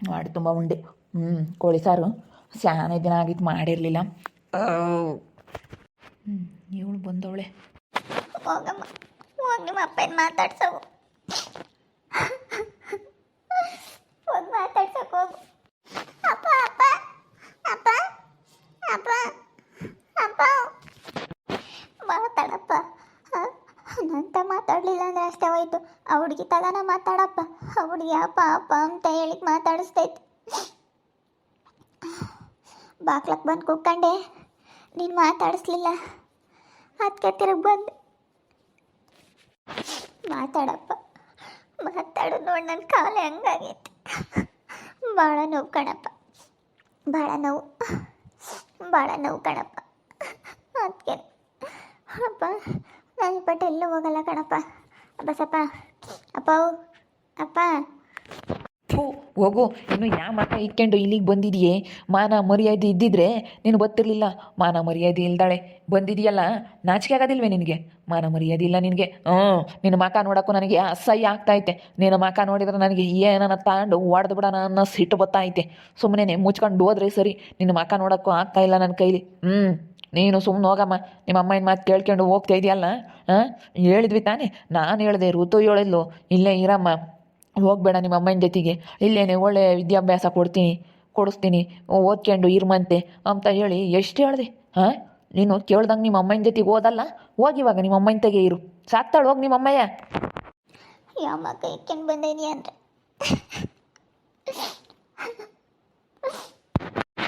ಮಾಡಿ ತುಂಬ ಉಂಡೆ. ಹ್ಞೂ ಕೋಳಿ ಸಾರು. ಸ್ಯಾನೆ ದಿನ ಆಗಿತ್ತು, ಮಾಡಿರಲಿಲ್ಲ. ಹ್ಞೂ ಇವಳು ಬಂದವಳೆ. ಹೋಗಮ್ಮ ಹೋಗಿ ನಿಮ್ಮ ಮಾತಾಡ್ಸೋಗು ಹೋಗಿ ಮಾತಾಡ್ಸೋಕೆ ಹೋಗು ಅಪ್ಪ ಅಪ್ಪ ಅಪ್ಪ ಅಪ್ಪ ಅಪ್ಪ ಮಾತಾಡಪ್ಪ ನಂತ ಮಾತಾಡಲಿಲ್ಲ ಅಂದ್ರೆ ಅಷ್ಟೇ ಹೋಯ್ತು ಆ ಹುಡುಗಿ ಮಾತಾಡಪ್ಪ. ಹುಡುಗಿ ಅಪ್ಪ ಅಪ್ಪ ಅಂತ ಹೇಳಿ ಮಾತಾಡಿಸ್ತೈತೆ. ಬಾಕ್ಲಕ್ಕೆ ಬಂದು ಕೂತ್ಕೊಂಡೆ. ನೀನು ಮಾತಾಡಿಸ್ಲಿಲ್ಲ. ಅದಕ್ಕೆ ತಿರುಗಿ ಬಂದೆ. ಮಾತಾಡಪ್ಪ. ಮಾತಾಡು ನೋಡಿ ನನ್ನ ಕಾಲು ಹೆಂಗಾಗೈತಿ. ಭಾಳ ನೋವು ಕಣಪ್ಪ. ಭಾಳ ನೋವು. ಭಾಳ ನೋವು ಕಣಪ್ಪ. ಅದಕ್ಕೆ ಅಪ್ಪ, ನಾನು ಬಟ್ ಎಲ್ಲೂ ಹೋಗಲ್ಲ ಕಣಪ್ಪ. ಬಸಪ್ಪ ಅಪ್ಪ ಅಪ್ಪ. ಥೂ, ಹೋಗು. ಇನ್ನು ಯಾವ ಮಾತ ಇಟ್ಕೊಂಡು ಇಲ್ಲಿಗೆ ಬಂದಿದೆಯೇ? ಮಾನ ಮರ್ಯಾದೆ ಇದ್ದಿದ್ರೆ ನೀನು ಗೊತ್ತಿರಲಿಲ್ಲ. ಮಾನ ಮರ್ಯಾದೆ ಇಲ್ದಾಳೆ. ಬಂದಿದೆಯಲ್ಲ? ನಾಚಿಕೆ ಆಗೋದಿಲ್ವೇ ನಿನಗೆ? ಮಾನ ಮರ್ಯಾದೆ ಇಲ್ಲ ನಿನಗೆ. ಹ್ಞೂ, ನಿನ್ನ ಮಾಕ ನೋಡೋಕ್ಕೂ ನನಗೆ ಅಸಹ್ಯ ಆಗ್ತೈತೆ ನಿನ್ನ ಮಾಕ ನೋಡಿದ್ರೆ ನನಗೆ ಏನನ್ನ ತಗೊಂಡು ಹೊಡೆದು ಬಿಡೋಣ ಅನ್ನೋ ಸಿಟ್ಟು ಬತ್ತೈತೆ ಸುಮ್ಮನೆ ಮುಚ್ಕೊಂಡು ಹೋದ್ರೆ ಸರಿ. ನಿನ್ನ ಮಾಕ ನೋಡೋಕ್ಕೂ ಆಗ್ತಾಯಿಲ್ಲ ನನ್ನ ಕೈಲಿ. ಹ್ಞೂ. ನೀನು ಸುಮ್ಮನೆ ಹೋಗಮ್ಮ, ನಿಮ್ಮ ಅಮ್ಮನ ಮಾತು ಕೇಳ್ಕೊಂಡು ಹೋಗ್ತಾ ಇದೆಯಲ್ಲ ಹಾಂ ಹೇಳಿದ್ವಿ ತಾನೇ, ನಾನು ಹೇಳಿದೆ, ಋತು ಹೇಳಿದ್ಲು, ಇಲ್ಲೇ ಇರಮ್ಮ, ಹೋಗಬೇಡ ನಿಮ್ಮ ಅಮ್ಮನ ಜೊತೆಗೆ, ಇಲ್ಲೇನೆ ಒಳ್ಳೆ ವಿದ್ಯಾಭ್ಯಾಸ ಕೊಡ್ತೀನಿ, ಕೊಡಿಸ್ತೀನಿ, ಓದ್ಕೊಂಡು ಇರ್ಮಂತೆ, ಅಂತ ಹೇಳಿ ಎಷ್ಟು ಹೇಳಿದೆ ಹಾಂ ನೀನು ಕೇಳ್ದಂಗೆ ನಿಮ್ಮ ಅಮ್ಮನ ಜೊತೆಗೆ ಓದಲ್ಲ ಹೋಗಿವಾಗ ನಿಮ್ಮ ಅಮ್ಮನ ತೆಗೆ ಇರು, ಸಾಕ್ತಾಳು ಹೋಗಿ ನಿಮ್ಮ ಅಮ್ಮಯ್ಯ. ಯಾವ ಕೈ ಇಟ್ಕೊಂಡು ಬಂದಿದ್ಯಾ ಅಂದ್ರೆ?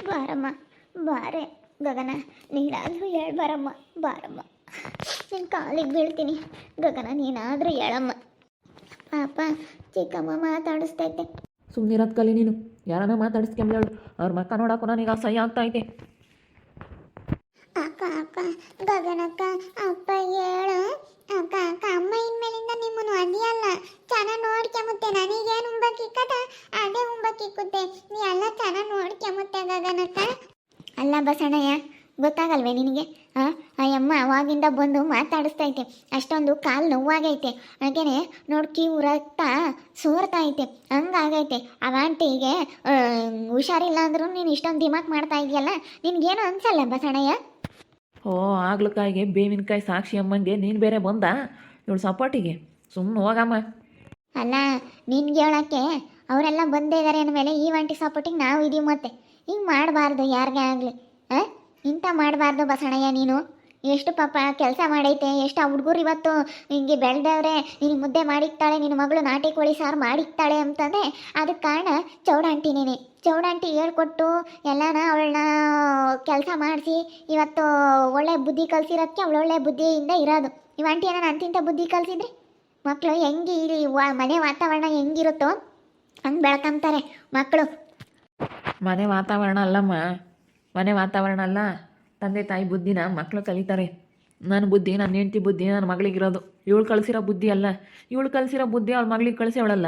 ಬಾರಮ್ಮ, ಬಾರೆ. ಗಗನ ನೀನಾದರೂ ಹೇಳು ಬಾರಮ್ಮ ಬಾರಮ್ಮ. ನಿನ್ನ ಕಾಲಿಗೆ ಬೀಳ್ತೀನಿ. ಗಗನ ನೀನಾದರೂ ಹೇಳಮ್ಮ. ಪಾಪ ಚಿಕ್ಕಮ್ಮ ಮಾತಾಡಿಸ್ತೈತೆ. ಸುಮ್ಮನಿರೋದು ಕಲಿ ನೀನು. ಯಾರನ್ನ ಮಾತಾಡಿಸ್ಕೊಂಬಳು ಅವ್ರ ಮಕ್ಕ ನೋಡೋಕ್ಕೂ ನನಗೆ ಅಸಹ್ಯ ಆಗ್ತೈತೆ ಅಕ್ಕ ಅಕ್ಕ ಗಗನಕ್ಕ ಅಪ್ಪ ಹೇಳು. ಅಕ್ಕ ಅಕ್ಕ ಅಮ್ಮ ಇನ್ಮೇಲಿಂದ ನಿಮ್ಮನ್ನು ಅದಿಯಲ್ಲ ಚೆನ್ನಾಗಿ ನೋಡ್ಕೊಂಬುತ್ತೆ. ನನಗೇನು ಉಂಬಕ್ಕಿಕ್ಕದ ಅದೇ ಉಂಬಕ್ಕಿಕ್ಕುತ್ತೆ ನೀ ಎಲ್ಲ ಚೆನ್ನಾಗಿ ಬಸಣ್ಣಯ್ಯ ಗೊತ್ತಾಗಲ್ವೇ ನಿನಗೆ? ಹಾಂ ಅಯ್ಯಮ್ಮ ಅಮ್ಮ ಅವಾಗಿಂದ ಬಂದು ಮಾತಾಡಿಸ್ತೈತೆ ಅಷ್ಟೊಂದು ಕಾಲು ನೋವಾಗೈತೆ. ಹಾಗೇನೆ ನೋಡಿ ಕಿವು ರಕ್ತ ಸೋರ್ತಾ ಐತೆ. ಹಂಗಾಗೈತೆ. ಆ ಆಂಟಿಗೆ ಹುಷಾರಿಲ್ಲ ಅಂದ್ರೂ ನೀನು ಇಷ್ಟೊಂದು ದಿಮಾಕ್ ಮಾಡ್ತಾ ಇದೆಯಲ್ಲ? ನಿನಗೇನು ಅನ್ಸಲ್ಲ ಬಸಣ್ಣಯ್ಯ ಓ ಆಗ್ಲಕಾಯಿಗೆ ಬೇವಿನಕಾಯಿ ಸಾಕ್ಷಿ ಅಮ್ಮಂಗೆ ನೀನು ಬೇರೆ ಬಂದ? ಇವಳು ಸಪೋರ್ಟಿಗೆ. ಸುಮ್ಮನೆ ಹೋಗಮ್ಮ. ಅಲ್ಲ ನಿನ್ಗೆ ಹೇಳಕ್ಕೆ ಅವರೆಲ್ಲ ಬಂದೇ ಇದ್ದಾರೆ ಅಂದಮೇಲೆ ಈ ಆಂಟಿ ಸಪೋರ್ಟಿಗೆ ನಾವು ಇದೀವಿ ಮತ್ತೆ. ಹಿಂಗೆ ಮಾಡಬಾರ್ದು ಯಾರಿಗೇ ಆಗಲಿ. ಇಂಥ ಮಾಡಬಾರ್ದು ಬಸಣಯ್ಯ ನೀನು. ಎಷ್ಟು ಪಾಪ ಕೆಲಸ ಮಾಡೈತೆ, ಎಷ್ಟು ಆ ಹುಡುಗರು ಇವತ್ತು ಹಿಂಗೆ ಬೆಳೆದವ್ರೆ ನೀನು ಮುದ್ದೆ ಮಾಡಿಕ್ತಾಳೆ, ನಿನ್ನ ಮಗಳು ನಾಟಿ ಕೋಳಿ ಸಾರು ಮಾಡಿಕ್ತಾಳೆ ಅಂತಂದರೆ ಅದಕ್ಕೆ ಕಾರಣ ಚೌಡಾಂಟಿ ನೀನೆ. ಚೌಡಾಂಟಿ ಹೇಳ್ಕೊಟ್ಟು ಎಲ್ಲನ ಅವಳನ್ನ ಕೆಲಸ ಮಾಡಿಸಿ, ಇವತ್ತು ಒಳ್ಳೆ ಬುದ್ಧಿ ಕಲಿಸಿರೋಕ್ಕೆ ಅವಳು ಒಳ್ಳೆ ಬುದ್ಧಿಯಿಂದ ಇರೋದು. ಈ ಆಂಟಿ ಏನೋ ಅಂತಿಂತ ಬುದ್ಧಿ ಕಲಿಸಿದ್ರೆ? ಮಕ್ಕಳು ಹೆಂಗೆ ಇಲ್ಲಿ ಮನೆ ವಾತಾವರಣ ಹೆಂಗಿರುತ್ತೋ, ಹಂಗೆ ಬೆಳ್ಕೊಂತಾರೆ ಮಕ್ಕಳು ಮನೆ ವಾತಾವರಣ ಅಲ್ಲಮ್ಮ. ಮನೆ ವಾತಾವರಣ ಅಲ್ಲ. ತಂದೆ ತಾಯಿ ಬುದ್ಧಿನ ಮಕ್ಕಳು ಕಲಿತಾರೆ. ನನ್ನ ಬುದ್ಧಿ ನನ್ನ ಹೆಂಡತಿ ಬುದ್ಧಿ ನನ್ನ ಮಗಳಿಗಿರೋದು ಇವಳು ಕಳಿಸಿರೋ ಬುದ್ಧಿ ಅಲ್ಲ. ಇವಳು ಕಲಿಸಿರೋ ಬುದ್ಧಿ ಅವ್ಳ ಮಗಳಿಗೆ ಕಳಿಸವಳಲ್ಲ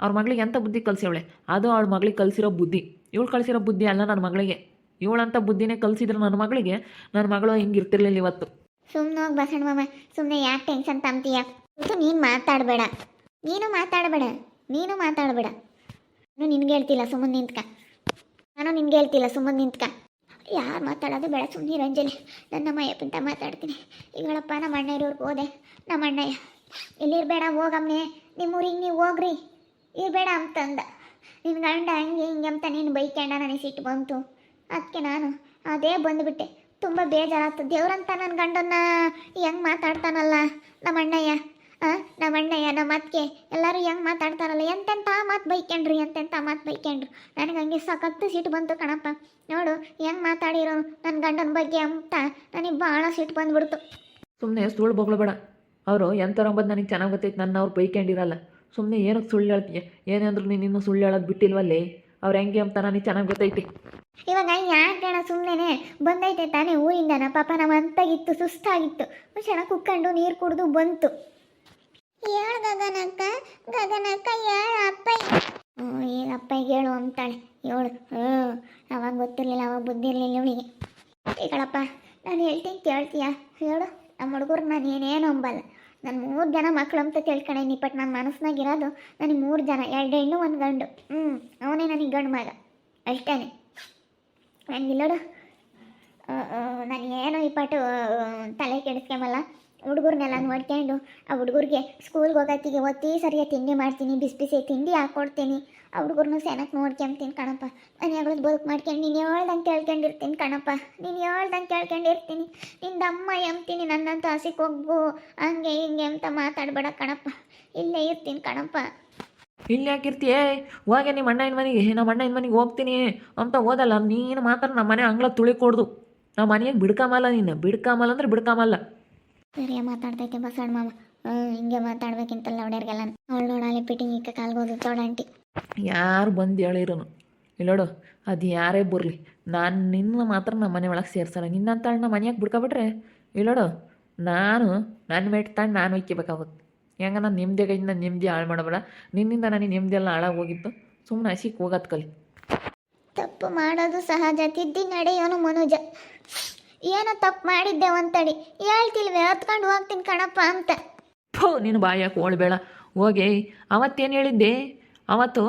ಅವ್ರ ಮಗಳಿಗೆ ಎಂಥ ಬುದ್ಧಿ ಕಲಿಸವಳೆ ಅದು ಅವಳ ಮಗಳಿಗೆ ಕಲಿಸಿರೋ ಬುದ್ಧಿ. ಇವಳು ಕಳಿಸಿರೋ ಬುದ್ಧಿ ಅಲ್ಲ ನನ್ನ ಮಗಳಿಗೆ. ಇವಳಂತ ಬುದ್ಧಿನೇ ಕಲಿಸಿದ್ರೆ ನನ್ನ ಮಗಳಿಗೆ ನನ್ನ ಮಗಳು ಹಿಂಗಿರ್ತಿರ್ಲಿಲ್ಲ ಇವತ್ತು. ಸುಮ್ಮನೆ ಹೋಗಿ ಬಸಣ್ಣ ಮಾಮ ಸುಮ್ಮನೆ ಯಾಕೆ ಟೆನ್ಷನ್ ತಂತೀಯ ಇದು ನೀನು ಮಾತಾಡಬೇಡ. ನೀನು ಮಾತಾಡಬೇಡ. ನೀನು ಮಾತಾಡಬೇಡ. ನಾನು ನಿನ್ಗೆ ಹೇಳ್ತಿಲ್ಲ, ಸುಮ್ಮನೆ ನಿಂತ್ಕ. ನಾನು ನಿನ್ಗೆ ಹೇಳ್ತಿಲ್ಲ, ಸುಮ್ಮನೆ ನಿಂತ್ಕ. ಯಾರು ಮಾತಾಡೋದು ಬೇಡ ಸುಮ್ಮನೆ ರಂಜಲಿ ನನ್ನ ಮಯ್ಯಪ್ಪಂತ ಮಾತಾಡ್ತೀನಿ. ಈಗಳಪ್ಪ ನಮ್ಮ ಅಣ್ಣ ಇರೋರ್ಗೆ ಹೋದೆ. ನಮ್ಮ ಅಣ್ಣಯ್ಯ ಇಲ್ಲಿರ್ಬೇಡ ಹೋಗಮ್ಮೆ ನಿಮ್ಮ ಊರಿಗೆ ನೀವು ಹೋಗ್ರಿ. ಇರಬೇಡ ಅಂತಂದ. ನಿನ್ನ ಗಂಡ ಹಂಗೆ ಹಿಂಗೆ ಅಂತ ನೀನು ಬೈಕ್ಯಂಡ ನನಗೆ ಸಿಟ್ಟು ಬಂತು. ಅದಕ್ಕೆ ನಾನು ಅದೇ ಬಂದುಬಿಟ್ಟೆ. ತುಂಬ ಬೇಜಾರಾಯ್ತು ದೇವ್ರಂತ ನನ್ನ ಗಂಡನ್ನ ಹೆಂಗೆ ಮಾತಾಡ್ತಾನಲ್ಲ, ನಮ್ಮ ಅಣ್ಣಯ್ಯ. ನಮ್ಮ ಅಣ್ಣಯ್ಯ ನಮ್ಮ ಅತ್ತಿಗೆ ಎಲ್ಲರೂ ಹೆಂಗೆ ಮಾತಾಡ್ತಾರಲ್ಲ ಎಂತೆಂಥ ಮಾತು ಬೈಕೊಂಡ್ರಿ ಎಂತೆಂಥ ಮಾತು ಬೈಕೊಂಡ್ರು. ನನಗೆ ಹಂಗೆ ಸಖತ್ತು ಸಿಟ್ಟು ಬಂತು ಕಣಪ್ಪ. ನೋಡು ಹೆಂಗೆ ಮಾತಾಡಿರೋ ನನ್ನ ಗಂಡನ ಬಗ್ಗೆ ಅಂತ ನನಗೆ ಭಾಳ ಸಿಟ್ಟು ಬಂದ್ಬಿಡ್ತು. ಸುಮ್ಮನೆ ಸುಳ್ಳು ಬೊಗಳ್ಬೇಡ ಅವರು ಎಂಥವ್ರಂಬದು ನನಗೆ ಚೆನ್ನಾಗಿ ಗೊತ್ತೈತೆ ನನ್ನ ಅವ್ರು ಬೈಕೊಂಡಿರಲ್ಲ. ಸುಮ್ಮನೆ ಏನಕ್ಕೆ ಸುಳ್ಳು ಹೇಳ್ತೀಯ. ಏನಂದ್ರು ನೀನು ಇನ್ನೂ ಸುಳ್ಳು ಹೇಳೋದು ಬಿಟ್ಟಿಲ್ವಲ್ಲೇ? ಅವ್ರು ಹೆಂಗೆ ಅಂತ ನನಗೆ ಚೆನ್ನಾಗಿ ಗೊತ್ತೈತಿ. ಇವಾಗ ಯಾಕಣ ಸುಮ್ಮನೆ ಬಂದೈತೆ ತಾನೇ ಊರಿಂದನ? ಪಾಪ ನಮ್ಮ ಅಂತಾಗಿತ್ತು ಸುಸ್ತಾಗಿತ್ತು. ಚೆನ್ನಾಗಿ ಕುಕ್ಕೊಂಡು ನೀರು ಕುಡಿದು ಬಂತು. ಹೇಳು ಗಗನಕ್ಕ ಗಗನಕ್ಕ ಹೇಳು ಅಪ್ಪ ಹ್ಞೂ ಈಗ ಅಪ್ಪ ಹೇಳು ಅಂತಾಳೆ. ಹೇಳು. ಹ್ಞೂ ಅವಾಗ ಗೊತ್ತಿರಲಿಲ್ಲ, ಅವಾಗ ಬುದ್ಧಿ ಇರಲಿಲ್ಲ ಇವಳಿಗೆ ಈಗಳಪ್ಪ ನಾನು ಹೇಳ್ತೀನಿ ಕೇಳ್ತೀಯ? ಹೇಳು. ನಮ್ಮ ಹುಡುಗರು ನಾನು ಏನೇನು ಅಂಬಲ್ಲ. ನನ್ನ ಮೂರು ಜನ ಮಕ್ಕಳು ಅಂತ ತಿಳ್ಕೊಂಡೇನಿ ಬಟ್ ನನ್ನ ಮನಸ್ಸಿನಾಗಿರೋದು ನನಗೆ ಮೂರು ಜನ, ಎರಡು ಹೆಣ್ಣು, ಒಂದು ಗಂಡು. ಹ್ಞೂ ಅವನೇ ನನಗೆ ಗಂಡು ಮಗ. ಅಷ್ಟೇ ನನಗಿಲ್ಲೋಡು ನಾನು ಏನೋ ಈ ಪಾಟು ತಲೆ ಕೆಡಿಸ್ಕೊಂಬಲ್ಲ. ಹುಡುಗರ್ನೆಲ್ಲ ನೋಡ್ಕೊಂಡು ಆ ಹುಡುಗರಿಗೆ ಸ್ಕೂಲ್ಗೆ ಹೋಗೋತ್ತಿಗೆ ಒತ್ತಿ ಸರಿಯಾಗಿ ತಿಂಡಿ ಮಾಡ್ತೀನಿ, ಬಿಸಿ ಬಿಸಿ ತಿಂಡಿ ಹಾಕ್ಕೊಡ್ತೀನಿ ಆ ಹುಡುಗರ್ನು ಸೆನಕ್ಕೆ ನೋಡ್ಕೊಂತೀನಿ ಕಣಪ್ಪ. ನಾನು ಯಾವಾಗಲೂ ಬದುಕು ಮಾಡ್ಕೊಂಡು ನೀನು ಹೇಳ್ದಂಗೆ ಕೇಳ್ಕೊಂಡಿರ್ತೀನಿ ಕಣಪ್ಪ. ನೀನು ಹೇಳ್ದಂಗೆ ಕೇಳ್ಕೊಂಡಿರ್ತೀನಿ. ನಿಂದ ಅಮ್ಮ ಎಂತೀನಿ ನನ್ನಂತ ಹಸಿಗೆ ಹೋಗ್ಬು ಹಂಗೆ ಹಿಂಗೆ ಅಂತ ಮಾತಾಡಬೇಡ ಕಣಪ್ಪ. ಇಲ್ಲೇ ಇರ್ತೀನಿ ಕಣಪ್ಪ. ಇಲ್ಲಿ ಹೋಗಿ ಹೋಗೆ ನಿಮ್ಮ ಅಣ್ಣನ ಮನೆಗೆ ನಮ್ಮ ಅಣ್ಣನ ಮನೆಗೆ ಹೋಗ್ತೀನಿ. ಅಂತ ಓದಲ್ಲ ನೀನು ಮಾತ್ರ ನಮ್ಮ ಮನೆ ಅಂಗಳ ತುಳಿಕೊಡ್ದು. ನಮ್ಮ ಮನೆಗೆ ಬಿಡ್ಕಾಮಲ್ಲ ನೀನು. ಬಿಡ್ಕಾಮಲ್ಲ ಅಂದ್ರೆ ಬಿಡ್ಕಾಮಲ್ಲ. ಸರಿಯಾಗಿ ಮಾತಾಡ್ತೈತೆ ಬಸಣ್ಣ ಮಾಮ. ಹಿಂಗೆ ಮಾತಾಡ್ಬೇಕಿಂತಲ್ಲ ಹೊಡ್ಯಾರ್ಗೆಲ್ಲ ಅವಳು ನೋಡಲಿ ಪಿಟಿಂಗ್ ಇಕ್ಕ ಕಾಲ್ಗೋದು ತೋಡಂಟಿ ಯಾರು ಬಂದು ಹೇಳಿರೋನು. ಇಲ್ಲೋಡು ಅದು ಯಾರೇ ಬರಲಿ. ನಾನು ನಿನ್ನ ಮಾತ್ರ ನಮ್ಮ ಮನೆ ಒಳಗೆ ಸೇರ್ಸಲ್ಲ. ನಿನ್ನಂತ ನಮ್ಮ ಮನೆಯಾಗ ಬಿಡ್ಕೊಬಿಟ್ರೆ ಇಲ್ಲೋಡು ನಾನು ನನ್ನ ಮೇಟ್ ತಗೊಂಡು ನಾನು ಇಕ್ಕಿಬೇಕಾಗುತ್ತೆ ಹೆಂಗ ನಾನು ನಿಮ್ಮದೇ ಕೈಯಿಂದ ನಿಮ್ಮದೇ ಹಾಳು ಮಾಡಬೇಡ. ನಿನ್ನಿಂದ ನನಗೆ ನಿಮ್ಮದೆಲ್ಲ ಎಲ್ಲ ಹಾಳಾಗಿ ಹೋಗಿತ್ತು ಸುಮ್ಮನೆ ಹಸಿಕ್ಕೆ ಹೋಗತ್ ಕಲಿ. ತಪ್ಪು ಮಾಡೋದು ಸಹಜ. ತಿದ್ದಿ ನಡೆಯೋನು ಮನುಜ. ಏನೋ ತಪ್ಪು ಮಾಡಿದ್ದೆ ಒಂತಡಿ ಹೇಳ್ತಿಲ್ವೇ ಹತ್ಕೊಂಡು ಹೋಗ್ತೀನಿ ಕಣಪ್ಪ ಅಂತ. ಥೋ ನೀನು ಬಾಯಾಕೆ ಓಳ್ಬೇಡ ಹೋಗಿ ಅವತ್ತೇನು ಹೇಳಿದ್ದೆ? ಅವತ್ತು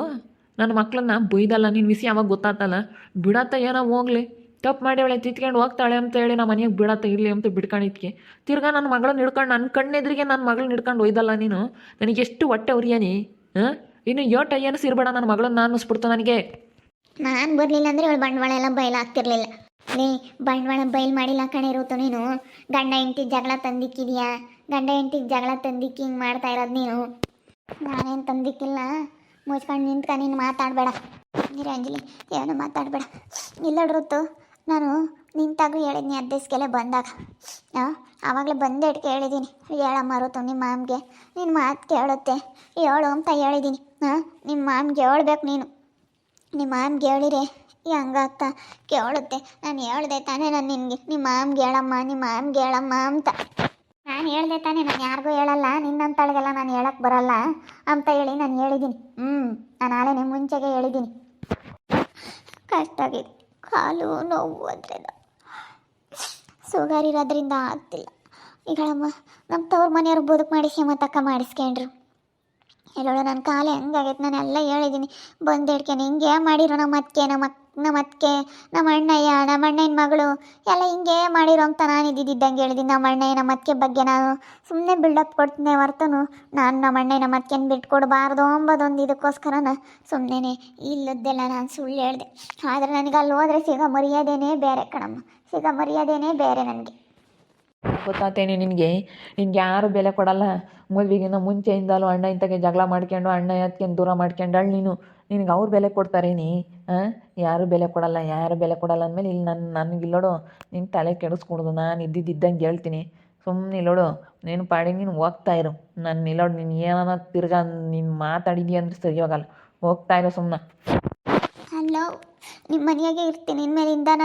ನನ್ನ ಮಕ್ಕಳನ್ನ ಬೈದಲ್ಲ ನೀನು ವಿಷಯ ಅವಾಗ ಗೊತ್ತಾತಲ್ಲ? ಬಿಡತ್ತ ಏನೋ ಹೋಗ್ಲಿ. ತಪ್ಪು ಮಾಡ್ಯಾಳೆ ತಿತ್ಕೊಂಡು ಹೋಗ್ತಾಳೆ ಅಂತ ಹೇಳಿ ನಮ್ಮ ಮನೆಗೆ ಬಿಡತ್ತ ಇರಲಿ ಅಂತ ಬಿಡ್ಕೊಂಡಿದ್ಕೆ. ತಿರ್ಗಾ ನನ್ನ ಮಗಳನ್ನ ಹಿಡ್ಕೊಂಡು ನನ್ನ ಕಣ್ಣೆದ್ರಿಗೆ ನನ್ನ ಮಗಳನ್ನ ಹಿಡ್ಕೊಂಡು ಒಯ್ದಲ್ಲ ನೀನು? ನನಗೆ ಎಷ್ಟು ಹೊಟ್ಟೆ ಉರಿಯಾನಿ ಹಾಂ? ಇನ್ನು ಯೋಟ ಏನು ಸಿರ್ಬೇಡ ನನ್ನ ಮಗಳನ್ನ ಅನ್ನಿಸ್ಬಿಡ್ತು ನನಗೆ. ನಾನು ಬರಲಿಲ್ಲ ಅಂದರೆ ಇವಳು ಬಂಡವಾಳ ಎಲ್ಲ ಬಯಲಾಗ್ತಿರ್ಲಿಲ್ಲ. ನೀ ಬಂಡವಾಳ ಬಯಲು ಮಾಡಿಲ್ಲ ಕಣೆ ಇರುತ್ತು ನೀನು. ಗಂಡ ಹೆಂಡತಿ ಜಗಳ ತಂದಿಕ್ಕಿದ್ಯಾ? ಗಂಡ ಹೆಂಡತಿಗೆ ಜಗಳ ತಂದಿಕ್ಕಿ ಹಿಂಗೆ ಮಾಡ್ತಾ ಇರೋದು ನೀನು? ನಾನೇನು ತಂದಿಕ್ಕಿಲ್ಲ. ಮುಚ್ಕೊಂಡು ನಿಂತ್ಕ, ನೀನು ಮಾತಾಡಬೇಡ. ನೀರಂಜಲಿ ಏನು ಮಾತಾಡಬೇಡ. ಇಲ್ಲಡ್ರುತ್ತು ನಾನು ನಿಂತಾಗೂ ಹೇಳಿದ್ನಿ ಅದ್ದೆಸ್ಗೆಲ್ಲ ಬಂದಾಗ. ಹಾಂ ಆವಾಗಲೇ ಬಂದೆ ಇಟ್ಕೆ ಹೇಳಿದ್ದೀನಿ ಹೇಳಮ್ಮ ಋತು ನಿಮ್ಮ ಮಾಮ್ಗೆ. ನಿನ್ನ ಮಾತು ಕೇಳುತ್ತೆ. ಹೇಳು ಅಂತ ಹೇಳಿದ್ದೀನಿ ಹಾಂ ನಿಮ್ಮ ಮಾಮ್ಗೆ ಹೇಳ್ಬೇಕು ನೀನು. ನಿಮ್ಮ ಮಾಮ್ಗೆ ಹೇಳಿರೆ. ಈ ಹಂಗಾಗ್ತ ಕೇಳುತ್ತೆ. ನಾನು ಹೇಳ್ದೆ ತಾನೇ ನಾನು ನಿನಗೆ. ನಿಮ್ಮ ಮಾಮ್ಗೆ ಹೇಳಮ್ಮ ನಿಮ್ಮ ಮಾಮ್ಗೆ ಹೇಳಮ್ಮ ಅಂತ. ನಾನು ಹೇಳ್ದೆ ತಾನೇ, ನಾನು ಯಾರಿಗೂ ಹೇಳಲ್ಲ. ನಿನ್ನಂತಳಿಗೆಲ್ಲ ನಾನು ಹೇಳಕ್ಕೆ ಬರಲ್ಲ ಅಂತ ಹೇಳಿ ನಾನು ಹೇಳಿದ್ದೀನಿ ಹ್ಞೂ ನಾನು ಆಲೇನೆ ಮುಂಚೆಗೆ ಹೇಳಿದ್ದೀನಿ ಕಷ್ಟ ಆಗಿದೆ ಕಾಲು ನೋವು ಅಂದರೆ ಸುಗರ್ ಇರೋದ್ರಿಂದ ಆಗ್ತಿಲ್ಲ. ಈಗಳಮ್ಮ ನಮ್ಮ ತವ್ರ ಮನೆಯವ್ರು ಬದುಕು ಮಾಡಿಸಿ ಮತ್ತಕ್ಕ ಮಾಡಿಸ್ಕೊಂಡ್ರು. ಎಲ್ಲೋಳು ನನ್ನ ಕಾಲು ಹೆಂಗಾಗೈತೆ. ನಾನು ಎಲ್ಲ ಹೇಳಿದ್ದೀನಿ ಬಂದು ಹಿಡ್ಕೊಂಡು ಹಿಂಗೆ ಮಾಡಿರೋ, ನಮ್ಮ ಅತ್ತಿಗೆ, ನಮ್ಮ ನಮ್ಮ ಅತ್ತಿಗೆ ನಮ್ಮ ಅಣ್ಣಯ್ಯ ನಮ್ಮ ಮಗಳು ಎಲ್ಲ ಹಿಂಗೆ ಮಾಡಿರೋ ಅಂತ ನಾನು ಇದ್ದಿದ್ದಂಗೆ ಹೇಳಿದ್ದೀನಿ ನಮ್ಮ ಅಣ್ಣಯ್ಯ ನಮ್ಮ ಬಗ್ಗೆ ನಾನು ಸುಮ್ಮನೆ ಬಿಲ್ಡಪ್ ಕೊಡ್ತೀನಿ ಹೊರ್ತನು. ನಾನು ನಮ್ಮ ಅಣ್ಣಯ್ಯ ನಮ್ಮ ಅತ್ತಿಗೆನ ಬಿಟ್ಕೊಡ್ಬಾರ್ದು ಅಂಬೋದೊಂದು ಇದಕ್ಕೋಸ್ಕರನ ಸುಮ್ಮನೆ ಇಲ್ಲದ್ದೆಲ್ಲ ನಾನು ಸುಳ್ಳು ಹೇಳಿದೆ. ಆದರೆ ನನಗೆ ಅಲ್ಲಿ ಹೋದರೆ ಸಿಗೋ ಮರ್ಯಾದೆನೇ ಬೇರೆ ಕಣಮ್ಮ. ಸಿಗೋ ಮರ್ಯಾದೆನೇ ಬೇರೆ ನನಗೆ. ಗೊತ್ತಾತೇನೆ ನಿನಗೆ. ನಿನಗೆ ಯಾರು ಬೆಲೆ ಕೊಡಲ್ಲ. ಮದುವೆಗಿನ್ನ ಮುಂಚೆಯಿಂದಲೂ ಅಣ್ಣ ಇಂತಗೆ ಜಗಳ ಮಾಡ್ಕೊಂಡು, ಅಣ್ಣ ಎತ್ಕೊಂಡು, ದೂರ ಮಾಡ್ಕೊಂಡಳು ನೀನು. ನಿನಗೆ ಅವ್ರು ಬೆಲೆ ಕೊಡ್ತಾರೇನಿ? ಹಾಂ ಯಾರು ಬೆಲೆ ಕೊಡಲ್ಲ, ಯಾರು ಬೆಲೆ ಕೊಡಲ್ಲ ಅಂದಮೇಲೆ ಇಲ್ಲಿ ನನ್ನ ನನಗೆ ಇಲ್ಲೋಡು ನಿನ್ನ ತಲೆ ಕೆಡಿಸ್ಕೊಡೋದು. ನಾನು ಇದ್ದಿದ್ದಂಗೆ ಹೇಳ್ತೀನಿ. ಸುಮ್ಮನೆ ಇಲ್ಲೋಡು ನೀನು ಪಾಡಿ ನೀನು ಹೋಗ್ತಾ ಇರು. ನಾನು ಇಲ್ಲೋಡು ನೀನು ಏನಾನ ತಿರ್ಗಾ ನೀನು ಮಾತಾಡಿದೀಯ ಅಂದ್ರೆ ಸರಿ ಹೋಗಲ್ಲ ಹೋಗ್ತಾ ಇರೋ ಸುಮ್ಮನೆ ಹಲೋ ನಿಮ್ಮ ಮನೆಯಾಗೆ ಇರ್ತೀನಿ. ಇನ್ಮೇಲಿಂದನ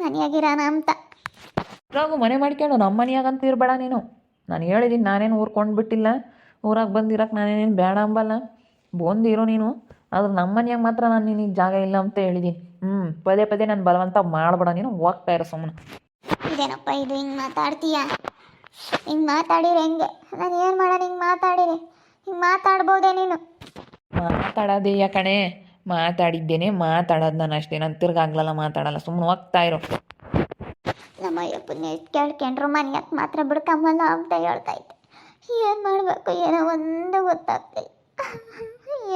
ಮನೆಯಾಗಿರೋಣ ಅಂತ. ಇರಾಗು ಮನೆ ಮಾಡ್ಕೊಂಡು ನಮ್ಮ ಮನೆಯಾಗಂತ ಇರಬೇಡ ನೀನು. ನಾನು ಹೇಳಿದ್ದೀನಿ ನಾನೇನು ಊರ್ಕೊಂಡು ಬಿಟ್ಟಿಲ್ಲ. ಊರಾಗ ಬಂದಿರೋಕೆ ನಾನೇನೇನು ಬೇಡ ಅಂಬಲ್ಲ. ಬಂದಿರೋ ನೀನು. ಆದ್ರೆ ನಮ್ಮ ಮನೆಯಾಗ ಮಾತ್ರ ನಾನು ನಿನಗೆ ಜಾಗ ಇಲ್ಲ ಅಂತ ಹೇಳಿದ್ದೀನಿ ಹ್ಞೂ ಪದೇ ಪದೇ ನಾನು ಬಲವಂತ ಮಾಡಬೇಡ ನೀನು. ಹೋಗ್ತಾ ಇರೋ ಸುಮ್ಮನೆ ಇದೇನಪ್ಪ ಇದು? ಹಿಂಗೆ ಮಾತಾಡ್ತೀಯ? ಹಿಂಗೆ ಮಾತಾಡಿರಿ ಹೆಂಗೆ? ನಾನು ಏನು ಮಾಡೋಣ ಹಿಂಗೆ ಮಾತಾಡಿರಿ ಹಿಂಗೆ ಮಾತಾಡ್ಬೋದೇ ನೀನು? ಮಾತಾಡೋದೇ ಕಣೆ? ಮಾತಾಡಿದ್ದೇನೆ ಮಾತಾಡೋದು ನಾನು ಅಷ್ಟೇ. ನಾನು ತಿರ್ಗಾಗ್ಲಲ್ಲ ಮಾತಾಡಲ್ಲ. ಸುಮ್ಮನೆ ಹೋಗ್ತಾ ಇರೋ. ನಮ್ಮ ಅಯ್ಯಪ್ಪನ ಎಷ್ಟು ಕೇಳ್ಕೊಂಡ್ರು ಮನೆಯಕ್ಕೆ ಮಾತ್ರ ಬಿಡ್ಕೊಂಬಲ್ಲ ಅಂತ ಹೇಳ್ತಾ ಇದ್ದೆ. ಏನು ಮಾಡಬೇಕು? ಏನೋ ಒಂದು ಗೊತ್ತಾಗ್ತಿಲ್ಲ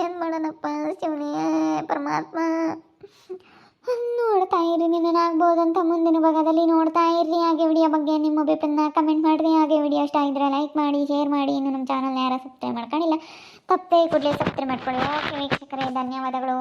ಏನು ಮಾಡೋಣಪ್ಪ ಶಿವನೇ, ಪರಮಾತ್ಮ? ನೋಡ್ತಾ ಇರಿ ನಿನ್ನಾಗ್ಬೋದಂತ ಮುಂದಿನ ಭಾಗದಲ್ಲಿ ನೋಡ್ತಾ ಇರಿ. ಹಾಗೆ ವಿಡಿಯೋ ಬಗ್ಗೆ ನಿಮ್ಮ ಅಭಿಪ್ರಾಯನ ಕಮೆಂಟ್ ಮಾಡಿರಿ. ಹಾಗೆ ವಿಡಿಯೋ ಇಷ್ಟ ಆಗಿದ್ರೆ ಲೈಕ್ ಮಾಡಿ ಶೇರ್ ಮಾಡಿ. ಇನ್ನು ನಮ್ಮ ಚಾನಲ್ ಯಾರು ಸಬ್ಸ್ಕ್ರೈಬ್ ಮಾಡ್ಕೊಂಡಿಲ್ಲ, ತಪ್ಪೇ ಕೂಡಲೇ ಸಬ್ಸ್ಕ್ರೈಬ್ ಮಾಡ್ಕೊಳ್ಳಿ. ಓಕೆ ವೀಕ್ಷಕರೇ, ಧನ್ಯವಾದಗಳು.